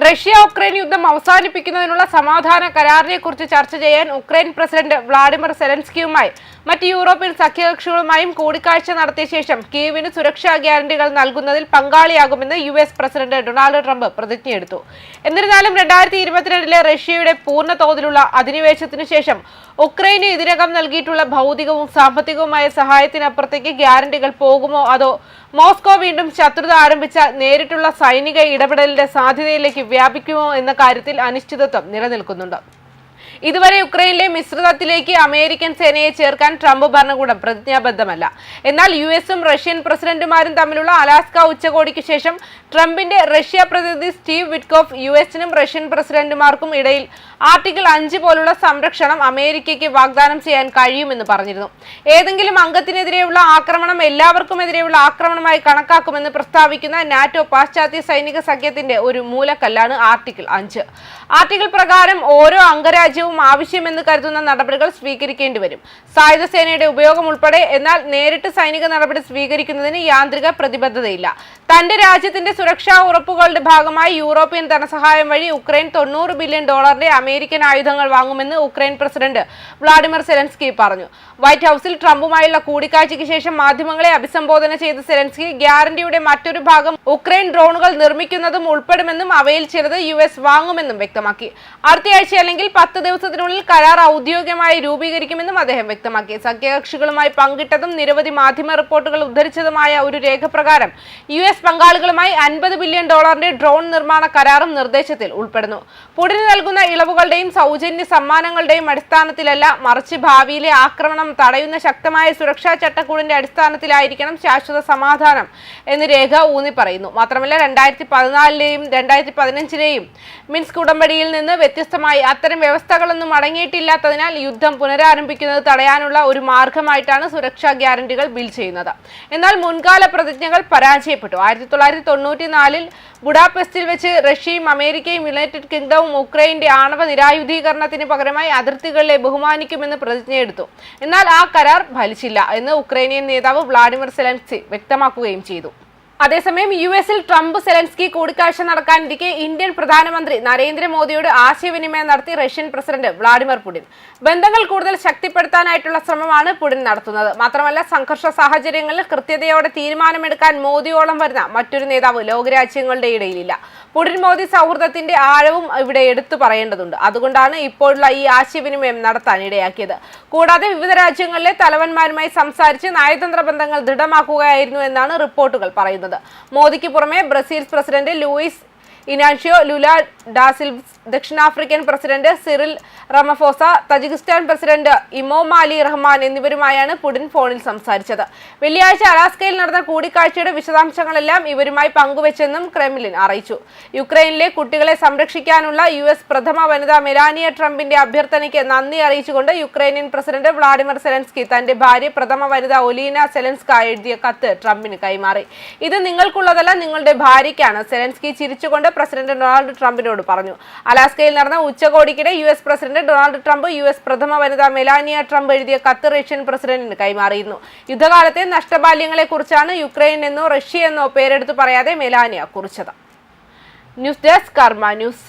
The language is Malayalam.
റഷ്യ ഉക്രൈൻ യുദ്ധം അവസാനിപ്പിക്കുന്നതിനുള്ള സമാധാന കരാറിനെ കുറിച്ച് ചർച്ച ചെയ്യാൻ ഉക്രൈൻ പ്രസിഡന്റ് വ്ളാഡിമിർ സെലൻസ്കിയുമായി മറ്റ് യൂറോപ്യൻ സഖ്യകക്ഷികളുമായും കൂടിക്കാഴ്ച നടത്തിയ ശേഷം കീവിന് സുരക്ഷാ ഗ്യാരണ്ടികൾ നൽകുന്നതിൽ പങ്കാളിയാകുമെന്ന് U S president Donald Trump പ്രതിജ്ഞയെടുത്തു. എന്നിരുന്നാലും രണ്ടായിരത്തി ഇരുപത്തിരണ്ടിലെ റഷ്യയുടെ പൂർണ തോതിലുള്ള അധിനിവേശത്തിനു ശേഷം ഉക്രൈന് ഇതിനകം നൽകിയിട്ടുള്ള ഭൗതികവും സാമ്പത്തികവുമായ സഹായത്തിനപ്പുറത്തേക്ക് ഗ്യാരണ്ടികൾ പോകുമോ അതോ മോസ്കോ വീണ്ടും ശത്രുത ആരംഭിച്ച നേരിട്ടുള്ള സൈനിക ഇടപെടലിന്റെ സാധ്യതയിലേക്ക് വ്യാപിക്കുമോ എന്ന കാര്യത്തിൽ അനിശ്ചിതത്വം നിലനിൽക്കുന്നുണ്ട്. ഇതുവരെ യുക്രൈനിലെ മിശ്രിതത്തിലേക്ക് അമേരിക്കൻ സേനയെ ചേർക്കാൻ ട്രംപ് ഭരണകൂടം പ്രതിജ്ഞാബദ്ധമല്ല. എന്നാൽ യു എസും റഷ്യൻ പ്രസിഡന്റുമാരും തമ്മിലുള്ള അലാസ്ക ഉച്ചകോടിക്ക് ശേഷം ട്രംപിന്റെ റഷ്യ പ്രതിനിധി സ്റ്റീവ് വിറ്റ്കോഫ് യു എസിനും റഷ്യൻ പ്രസിഡന്റുമാർക്കും ഇടയിൽ ആർട്ടിക്കിൾ അഞ്ച് പോലുള്ള സംരക്ഷണം അമേരിക്കയ്ക്ക് വാഗ്ദാനം ചെയ്യാൻ കഴിയുമെന്ന് പറഞ്ഞിരുന്നു. ഏതെങ്കിലും അംഗത്തിനെതിരെയുള്ള ആക്രമണം എല്ലാവർക്കുമെതിരെയുള്ള ആക്രമണമായി കണക്കാക്കുമെന്ന് പ്രസ്താവിക്കുന്ന നാറ്റോ പാശ്ചാത്യ സൈനിക സഖ്യത്തിന്റെ ഒരു മൂലക്കല്ലാണ് ആർട്ടിക്കിൾ അഞ്ച്. ആർട്ടിക്കിൾ പ്രകാരം ഓരോ അംഗരാജ്യവും ആവശ്യമെന്ന് കരുതുന്ന നടപടികൾ സ്വീകരിക്കേണ്ടി വരും. സായുധ സേനയുടെ ഉപയോഗം ഉൾപ്പെടെ എന്നാൽ നേരിട്ട് സൈനിക നടപടി സ്വീകരിക്കുന്നതിന് യാന്ത്രിക പ്രതിബദ്ധതയില്ല. തന്റെ രാജ്യത്തിന്റെ സുരക്ഷാ ഉറപ്പുകളുടെ ഭാഗമായി യൂറോപ്യൻ ധനസഹായം വഴി ഉക്രൈൻ തൊണ്ണൂറ് ബില്യൺ ഡോളറിന്റെ അമേരിക്കൻ ആയുധങ്ങൾ വാങ്ങുമെന്ന് ഉക്രൈൻ പ്രസിഡന്റ് വ്ളാഡിമിർ സെലൻസ്കി പറഞ്ഞു. വൈറ്റ് ഹൌസിൽ ട്രംപുമായുള്ള കൂടിക്കാഴ്ചയ്ക്ക് ശേഷം മാധ്യമങ്ങളെ അഭിസംബോധന ചെയ്ത സെലൻസ്കി ഗ്യാരണ്ടിയുടെ മറ്റൊരു ഭാഗം ഉക്രൈൻ ഡ്രോണുകൾ നിർമ്മിക്കുന്നതും ഉൾപ്പെടുമെന്നും അവയിൽ ചിലത് യു വാങ്ങുമെന്നും വ്യക്തമാക്കി. അടുത്തയാഴ്ച അല്ലെങ്കിൽ പത്ത് ദിവസത്തിനുള്ളിൽ കരാർ ഔദ്യോഗികമായി രൂപീകരിക്കുമെന്നും അദ്ദേഹം വ്യക്തമാക്കി. സഖ്യകക്ഷികളുമായി പങ്കിട്ടതും നിരവധി മാധ്യമ റിപ്പോർട്ടുകൾ ഉദ്ധരിച്ചതുമായ ഒരു രേഖപ്രകാരം യു എസ് പങ്കാളികളുമായി അൻപത് ബില്യൺ ഡോളറിന്റെ ഡ്രോൺ നിർമ്മാണ കരാറും നിർദ്ദേശത്തിൽ ഉൾപ്പെടുന്നു. പുടിന് നൽകുന്ന ഇളവുകളുടെയും സൗജന്യ സമ്മാനങ്ങളുടെയും അടിസ്ഥാനത്തിലല്ല മറിച്ച് ഭാവിയിലെ ആക്രമണം തടയുന്ന ശക്തമായ സുരക്ഷാ ചട്ടക്കൂടിന്റെ അടിസ്ഥാനത്തിലായിരിക്കണം ശാശ്വത സമാധാനം എന്ന് രേഖ ഊന്നി പറയുന്നു. മാത്രമല്ല രണ്ടായിരത്തി പതിനാലിലെയും രണ്ടായിരത്തി പതിനഞ്ചിലെയും മിൻസ്ക് ഉടമ്പടിയിൽ നിന്ന് വ്യത്യസ്തമായി അത്തരം വ്യവസ്ഥകളൊന്നും അടങ്ങിയിട്ടില്ലാത്തതിനാൽ യുദ്ധം പുനരാരംഭിക്കുന്നത് തടയാനുള്ള ഒരു മാർഗമായിട്ടാണ് സുരക്ഷാ ഗ്യാരണ്ടികൾ ബിൽ ചെയ്യുന്നത്. എന്നാൽ മുൻകാല പ്രതിജ്ഞകൾ പരാജയപ്പെട്ടു. ആയിരത്തി തൊള്ളായിരത്തി ബുഡാപെസ്റ്റിൽ വെച്ച് റഷ്യയും അമേരിക്കയും യുണൈറ്റഡ് കിങ്ഡവും ഉക്രൈന്റെ ആണവ നിരായുധീകരണത്തിന് പകരമായി അതിർത്തികളിലെ ബഹുമാനിക്കുമെന്ന് പ്രതിജ്ഞയെടുത്തു എന്നാൽ ആ കരാർ ഫലിച്ചില്ല എന്ന് ഉക്രൈനിയൻ നേതാവ് വ്ളാഡിമിർ സെലൻസി വ്യക്തമാക്കുകയും ചെയ്തു. അതേസമയം യു എസിൽ ട്രംപ് സെലൻസ്കി കൂടിക്കാഴ്ച നടക്കാനിരിക്കെ ഇന്ത്യൻ പ്രധാനമന്ത്രി നരേന്ദ്രമോദിയോട് ആശയവിനിമയം നടത്തി റഷ്യൻ പ്രസിഡന്റ് വ്ളാഡിമിർ പുടിൻ. ബന്ധങ്ങൾ കൂടുതൽ ശക്തിപ്പെടുത്താനായിട്ടുള്ള ശ്രമമാണ് പുടിൻ നടത്തുന്നത്. മാത്രമല്ല സംഘർഷ സാഹചര്യങ്ങളിൽ കൃത്യതയോടെ തീരുമാനമെടുക്കാൻ മോദിയോളം വരുന്ന മറ്റൊരു നേതാവ് ലോകരാജ്യങ്ങളുടെ ഇടയിലില്ല. പുടിൻ മോദി സൗഹൃദത്തിന്റെ ആഴവും ഇവിടെ എടുത്തു പറയേണ്ടതുണ്ട്. അതുകൊണ്ടാണ് ഇപ്പോഴുള്ള ഈ ആശയവിനിമയം നടത്താൻ ഇടയാക്കിയത്. കൂടാതെ വിവിധ രാജ്യങ്ങളിലെ തലവന്മാരുമായി സംസാരിച്ച് നയതന്ത്ര ബന്ധങ്ങൾ ദൃഢമാക്കുകയായിരുന്നു എന്നാണ് റിപ്പോർട്ടുകൾ പറയുന്നത്. മോദിക്ക് പുറമെ Brazil president Luiz Inacio Lula ഡാസിൽ ദക്ഷിണാഫ്രിക്കൻ president Cyril Ramaphosa Tajikistan president Emomali Rahmon എന്നിവരുമായാണ് Putin ഫോണിൽ സംസാരിച്ചത്. വെള്ളിയാഴ്ച അലാസ്കയിൽ നടന്ന കൂടിക്കാഴ്ചയുടെ വിശദാംശങ്ങളെല്ലാം ഇവരുമായി പങ്കുവച്ചെന്നും ക്രെംലിൻ അറിയിച്ചു. യുക്രൈനിലെ കുട്ടികളെ സംരക്ഷിക്കാനുള്ള യു എസ് പ്രഥമ വനിത മെലാനിയ ട്രംപിന്റെ അഭ്യർത്ഥനയ്ക്ക് നന്ദി അറിയിച്ചുകൊണ്ട് യുക്രൈനിയൻ പ്രസിഡന്റ് വ്ളാഡിമിർ സെലൻസ്കി തന്റെ ഭാര്യ പ്രഥമ വനിത ഒലീന സെലൻസ്ക എഴുതിയ കത്ത് ട്രംപിന് കൈമാറി. ഇത് നിങ്ങൾക്കുള്ളതല്ല നിങ്ങളുടെ ഭാര്യയ്ക്കാണ്. സെലൻസ്കി ചിരിച്ചുകൊണ്ട് പ്രസിഡന്റ് ഡൊണാൾഡ് ട്രംപിനോട് പറഞ്ഞു. അലാസ്കയിൽ നടന്ന ഉച്ചകോടിക്കിടെ U S president Donald Trump U S പ്രഥമ വനിത മെലാനിയ ട്രംപ് എഴുതിയ കത്ത് റഷ്യൻ പ്രസിഡന്റിന് കൈമാറിയിരുന്നു. യുദ്ധകാലത്തെ നഷ്ടബാല്യങ്ങളെ കുറിച്ചാണ് യുക്രൈൻ എന്നോ റഷ്യ എന്നോ പേരെടുത്ത് പറയാതെ മെലാനിയ കുറിച്ചത്. News desk Karma news.